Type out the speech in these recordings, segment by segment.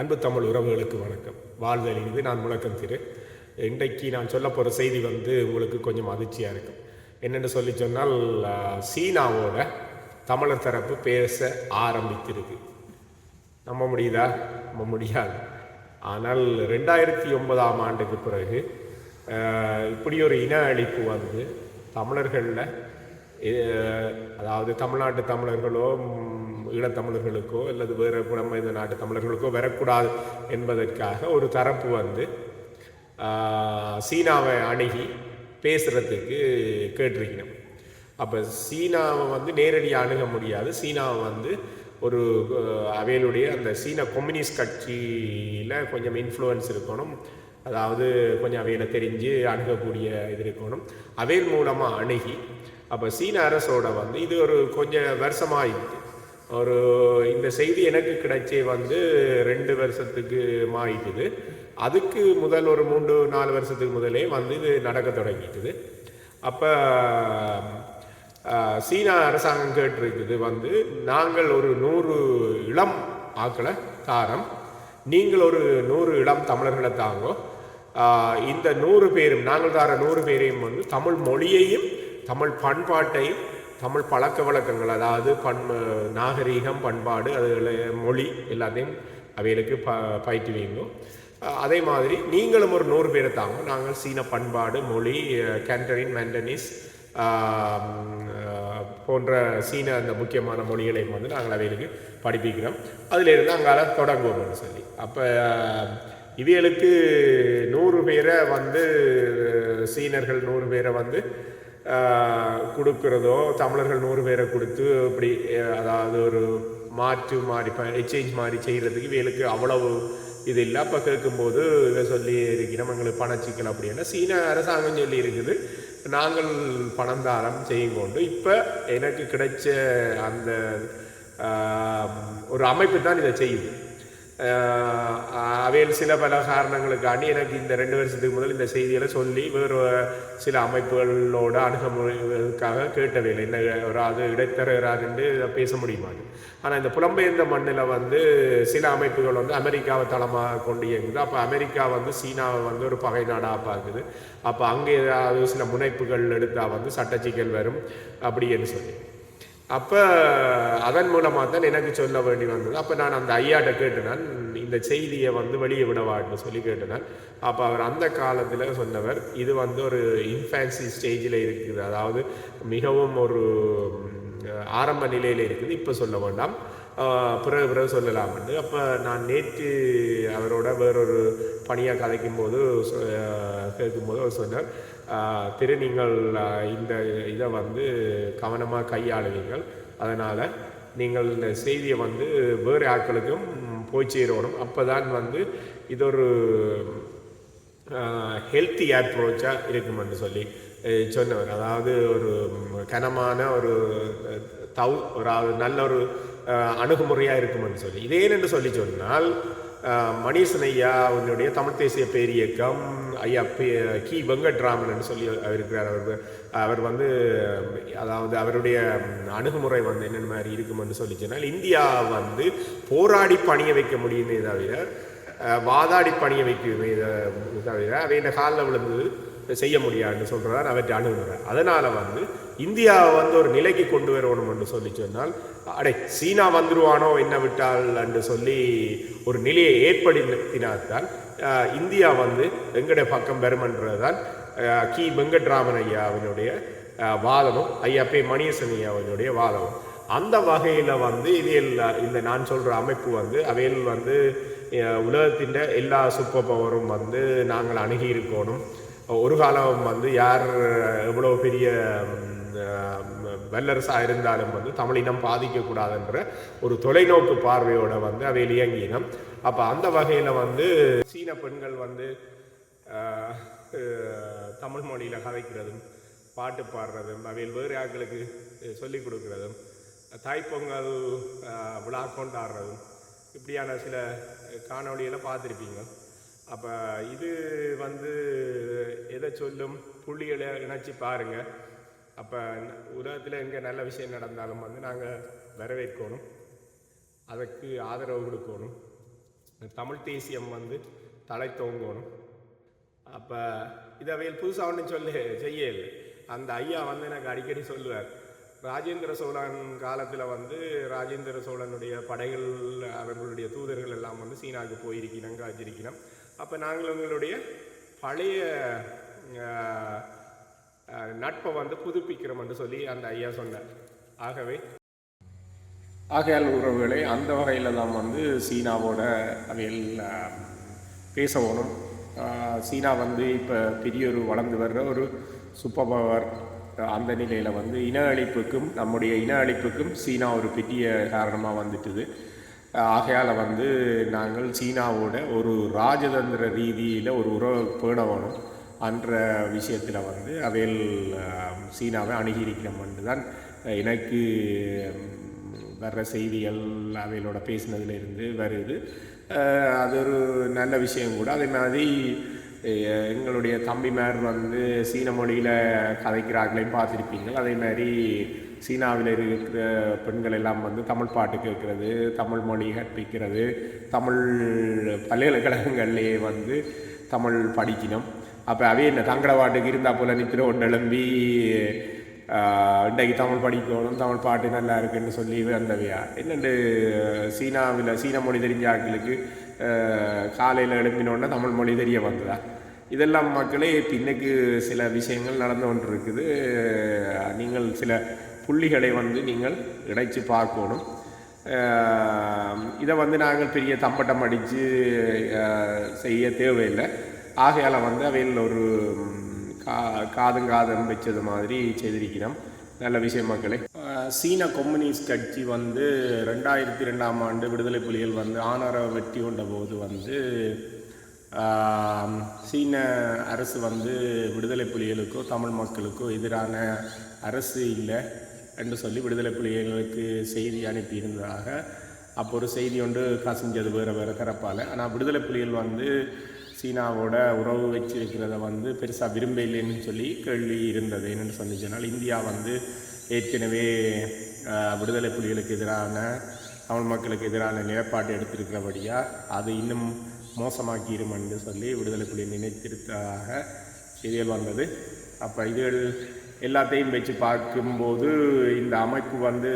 அன்பு தமிழ் உறவுகளுக்கு வணக்கம். வாழ்தல் இது நான் முழக்கம் திரு. இன்றைக்கு நான் சொல்ல போகிற செய்தி வந்து உங்களுக்கு கொஞ்சம் அதிர்ச்சியாக இருக்கும் என்னென்னு சொல்லி சொன்னால் சீனாவோட தமிழர் தரப்பு பேச ஆரம்பித்திருக்கு. நம்ப முடியுதா? நம்ப முடியாது. ஆனால் ரெண்டாயிரத்தி ஒன்பதாம் ஆண்டுக்கு பிறகு இப்படி ஒரு இன அழிப்பு வந்து தமிழர்களில் அதாவது தமிழ்நாட்டு தமிழர்களோ ஈழத்தமிழர்களுக்கோ அல்லது வேறு புலம்பெயர்ந்த நாட்டு தமிழர்களுக்கோ வரக்கூடாது என்பதற்காக ஒரு தரப்பு வந்து சீனாவை அணுகி பேசுகிறதுக்கு கேட்டிருக்கணும் அப்போ சீனாவை வந்து நேரடியாக அணுக முடியாது. சீனாவை வந்து ஒரு அவையிலுடைய அவைகளுடைய அந்த சீன கம்யூனிஸ்ட் கட்சியில் கொஞ்சம் இன்ஃப்ளூயன்ஸ் இருக்கணும். அதாவது கொஞ்சம் அவையில் தெரிஞ்சு அணுகக்கூடிய இது இருக்கணும். அவைகள் மூலமாக அணுகி அப்போ சீன அரசோட வந்து இது ஒரு கொஞ்சம் வருஷமாயிடுது ஒரு இந்த செய்தி எனக்கு கிடைச்சே வந்து ரெண்டு வருஷத்துக்கு மாறிட்டுது. அதுக்கு முதல் ஒரு மூன்று நாலு வருஷத்துக்கு முதலே வந்து இது நடக்க தொடங்கிட்டுது. அப்போ சீனா அரசாங்கம் கேட்டிருக்குது வந்து நாங்கள் ஒரு நூறு இளம் ஆக்களை தாரம். நீங்கள் ஒரு நூறு இளம் தமிழர்களை தாங்கோ. இந்த நூறு பேரும் நாங்கள் தார நூறு பேரையும் வந்து தமிழ் மொழியையும் தமிழ் பண்பாட்டையும் தமிழ் பழக்க வழக்கங்கள் அதாவது பண் நாகரீகம் பண்பாடு அது மொழி எல்லாத்தையும் அவைகளுக்கு ப பயிற்றுவீங்க அதே மாதிரி நீங்களும் ஒரு நூறு பேரை தாங்க. நாங்கள் சீன பண்பாடு மொழி கேண்டரின் மேண்டனிஸ் போன்ற சீன அந்த முக்கியமான மொழிகளையும் வந்து நாங்கள் அவைகளுக்கு படிப்பிக்கிறோம். அதிலிருந்து அங்கால தொடங்குவோம்னு சொல்லி. அப்போ இவைகளுக்கு நூறு பேரை வந்து சீனர்கள் நூறு பேரை வந்து கொடுக்குறதோ தமிழர்கள் நூறு பேரை கொடுத்து இப்படி அதாவது ஒரு மாற்று மாதிரி எக்ஸ்சேஞ்ச் மாதிரி செய்கிறதுக்கு இவங்களுக்கு அவ்வளவு இது இல்லை. அப்போ கேட்கும்போது இதை சொல்லி இருக்கிறோம் எங்களுக்கு சிக்கல் அப்படின்னா. சீன அரசாங்கம் சொல்லி இருக்குது. நாங்கள் பணம் தாரம் செய்யும் கொண்டு இப்போ எனக்கு கிடைச்ச அந்த ஒரு அமைப்பு தான் இதை செய்யுது. அவையில் சில பல காரணங்களுக்காண்டி எனக்கு இந்த ரெண்டு வருஷத்துக்கு முதல் இந்த செய்திகளை சொல்லி வேறு சில அமைப்புகளோட அணுகுமுறைக்காக கேட்டவையில் என்ன ஒரு அது இடைத்தரகிறார் இதை பேச முடியுமான்னு ஆனால் இந்த புலம்பெயர்ந்த மண்ணில் வந்து சில அமைப்புகள் வந்து அமெரிக்காவை தளமாக கொண்டு இயங்குது அப்போ அமெரிக்கா வந்து சீனாவை வந்து ஒரு பகை நாடாக பார்க்குது அப்போ அங்கே ஏதாவது சில முனைப்புகள் எடுத்தால் வந்து சட்டச்சிக்கல் வரும் அப்படின்னு சொல்லி அப்போ அதன் மூலமாக தான் எனக்கு சொல்ல வேண்டி வந்தது. அப்போ நான் அந்த ஐயாட்ட கேட்டேன் இந்த செய்தியை வந்து வெளியே விடவான்னு சொல்லி கேட்டேன் அப்போ அவர் அந்த காலத்தில் சொன்னவர் இது வந்து ஒரு இன்ஃபேன்சி ஸ்டேஜில் இருக்குது. அதாவது மிகவும் ஒரு ஆரம்ப நிலையில் இருக்குது. இப்போ சொல்ல வேண்டாம். பிறகு பிறகு பிறகு சொல்லலாம்னு அப்போ நான் நேற்று அவரோட வேறொரு பணியாக கதைக்கும் போது சொ- கேட்கும்போது அவர் சொன்னார் திரு நீங்கள் இந்த இதை வந்து கவனமாக கையாளுவீங்கள் அதனால் நீங்கள் இந்த செய்தியை வந்து வேறு ஆட்களுக்கும் போய் சேரணும் அப்போ தான் வந்து இது ஒரு ஹெல்த்தி அப்ரோச்சாக இருக்குமென்று சொல்லி சொன்னவர். அதாவது ஒரு கனமான ஒரு அஹ், தவ் ஒரு நல்ல ஒரு அணுகுமுறையாக இருக்குமென்று சொல்லி. இதே என்று சொல்லி சொன்னால் மணீசன் ஐயா அவருடைய தமிழ் தேசிய பேரியக்கம் ஐயா பே கி. வெங்கட்ராமன் சொல்லி இருக்கிறார் அவர் அவர் வந்து அதாவது அவருடைய அணுகுமுறை வந்து என்னென்ன மாதிரி இருக்கும்னு சொல்லி சொன்னால் இந்தியா வந்து போராடி பணிய வைக்க முடியுமே தவிர வாதாடி பணிய வைக்குமே தவிர அவை இந்த காலில் விழுந்து செய்ய முடியாதுன்னு சொல்கிறார் அவற்றை அணுகுமுறை அதனால் வந்து இந்தியாவை வந்து ஒரு நிலைக்கு கொண்டு வரணும்னு சொல்லி சொன்னால் அடே சீனா வந்துருவானோ என்ன விட்டால் என்று சொல்லி ஒரு நிலையை ஏற்படுத்தினால்தான் இந்தியா வந்து வெங்கட பக்கம் பெறுமன்றதுதான் கி. வெங்கட்ராமன் ஐயா அவனுடைய வாதமும் ஐயா பே. மணியசன் ஐயாவினுடைய வாதமும். அந்த வகையில் வந்து இது இந்த நான் சொல்கிற அமைப்பு வந்து அவையில் வந்து உலகத்தின் எல்லா சூப்பர் பவரும் வந்து நாங்கள் அணுகி இருக்கணும். ஒரு காலம் வந்து யார் எவ்வளோ பெரிய வல்லரசாக இருந்தாலும் வந்து தமிழினம் பாதிக்கக்கூடாதுன்ற ஒரு தொலைநோக்கு பார்வையோட வந்து அவையில் இயங்கினம். அப்போ அந்த வகையில் வந்து சீன பெண்கள் வந்து தமிழ் மொழியில் கதைக்கிறதும் பாட்டு பாடுறதும் அவையில் வேறு ஆட்களுக்கு சொல்லிக் கொடுக்கறதும் தாய்ப்பொங்கல் விழா கொண்டாடுறதும் இப்படியான சில காணொளிகளை பார்த்துருப்பீங்க. அப்போ இது வந்து எதை சொல்லும் புள்ளிகளை இணைச்சி பாருங்க. அப்போ உலகத்தில் எங்கே நல்ல விஷயம் நடந்தாலும் வந்து நாங்கள் வரவேற்கணும். அதற்கு ஆதரவு கொடுக்கணும். தமிழ் தேசியம் வந்து தலை தோங்கணும். அப்போ இதவையில் புதுசாக ஒன்று சொல்லு செய்யல. அந்த ஐயா வந்து எனக்கு அடிக்கடி சொல்லுவார். ராஜேந்திர சோழன் காலத்தில் வந்து ராஜேந்திர சோழனுடைய படைகள் அவர்களுடைய தூதர்கள் எல்லாம் வந்து சீனாவுக்கு போயிருக்கணும் காய்ச்சிருக்கணும் அப்போ நாங்கள் எங்களுடைய பழைய நட்பை வந்து புதுப்பிக்கிறோம் என்று சொல்லி அந்த ஐயா சொன்னார். ஆகவே ஆகையால் உறவுகளை அந்த வகையில் தான் வந்து சீனாவோட அவையில் பேச வேணும் சீனா வந்து இப்போ பெரிய ஒரு வளர்ந்து வர்ற ஒரு சூப்பர் பவர் அந்த நிலையில் வந்து இன அழிப்புக்கும் நம்முடைய இன அழிப்புக்கும் சீனா ஒரு பெரிய காரணமாக வந்துட்டுது. ஆகையால் வந்து நாங்கள் சீனாவோட ஒரு ராஜதந்திர ரீதியில் ஒரு உறவை பேண வேணும் என்ற விஷயத்தில் வந்து அவையில் சீனாவை அணுகியிருக்கிறோம் தான் எனக்கு வர்ற செய்திகள் அவைகளோட பேசினதுலேருந்து வருது. அது ஒரு நல்ல விஷயம் கூட. அதே மாதிரி எங்களுடைய தம்பிமார் வந்து சீன மொழியில் கதைக்கிறார்களையும் பார்த்துருப்பீங்கள் அதே மாதிரி சீனாவில் இருக்கிற பெண்கள் எல்லாம் வந்து தமிழ் பாட்டு கேட்குறது தமிழ் மொழி கற்பிக்கிறது தமிழ் பல்கலைக்கழகங்கள்லேயே வந்து தமிழ் படிக்கணும். அப்போ அவே என்ன தங்கட பாட்டுக்கு இருந்தால் போல நிற்கிற ஒன்று எழும்பி இன்றைக்கு தமிழ் படிக்கணும் தமிழ் பாட்டு நல்லா இருக்குன்னு சொல்லி வந்தவையா? என்னண்டு சீனாவில் சீன மொழி தெரிஞ்ச ஆட்களுக்கு காலையில் எழுப்பினோடனே தமிழ் மொழி தெரிய வந்ததா? இதெல்லாம் மக்களே பின்னுக்கு சில விஷயங்கள் நடந்து கொண்டு இருக்குது நீங்கள் சில புள்ளிகளை வந்து நீங்கள் இணைச்சி பார்க்கணும். இதை வந்து நாங்கள் பெரிய தம்பட்டம் அடித்து செய்ய தேவையில்லை. ஆகையால் வந்து அவையில் ஒரு கா காதும் காதம் வச்சது மாதிரி செய்திருக்கிறோம். நல்ல விஷயம் மக்களே. சீன கம்யூனிஸ்ட் கட்சி வந்து ரெண்டாயிரத்தி ரெண்டாம் ஆண்டு விடுதலை புலிகள் வந்து ஆனரை வெற்றி கொண்ட போது வந்து சீன அரசு வந்து விடுதலை புலிகளுக்கோ தமிழ் மக்களுக்கோ எதிரான அரசு இல்லை என்று சொல்லி விடுதலை புலிகளுக்கு செய்தி அனுப்பியிருந்ததாக அப்போ ஒரு செய்தி ஒன்று கசிஞ்சது வேறு வேறு தரப்பால். ஆனால் விடுதலை புலிகள் வந்து சீனாவோட உறவு வச்சிருக்கிறத வந்து பெருசாக விரும்ப இல்லைன்னு சொல்லி கேள்வி இருந்தது. என்னென்னு சொல்லி சொன்னால் இந்தியா வந்து ஏற்கனவே விடுதலை புலிகளுக்கு எதிரான தமிழ் மக்களுக்கு எதிரான நிலைப்பாடு எடுத்திருக்கிறபடியாக அது இன்னும் மோசமாக்கிரும் என்று சொல்லி விடுதலை புலி நினைத்திருத்ததாக செய்திகள் வந்தது. அப்போ இதுகள் எல்லாத்தையும் வச்சு பார்க்கும்போது இந்த அமைப்பு வந்து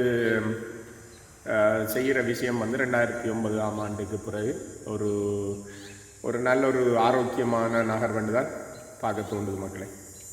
செய்கிற விஷயம் வந்து ரெண்டாயிரத்தி ஒன்பதாம் ஆண்டுக்கு பிறகு ஒரு ஒரு நல்ல ஒரு ஆரோக்கியமான நகர்வென்று தான் பார்க்க தோன்றுது மக்களை.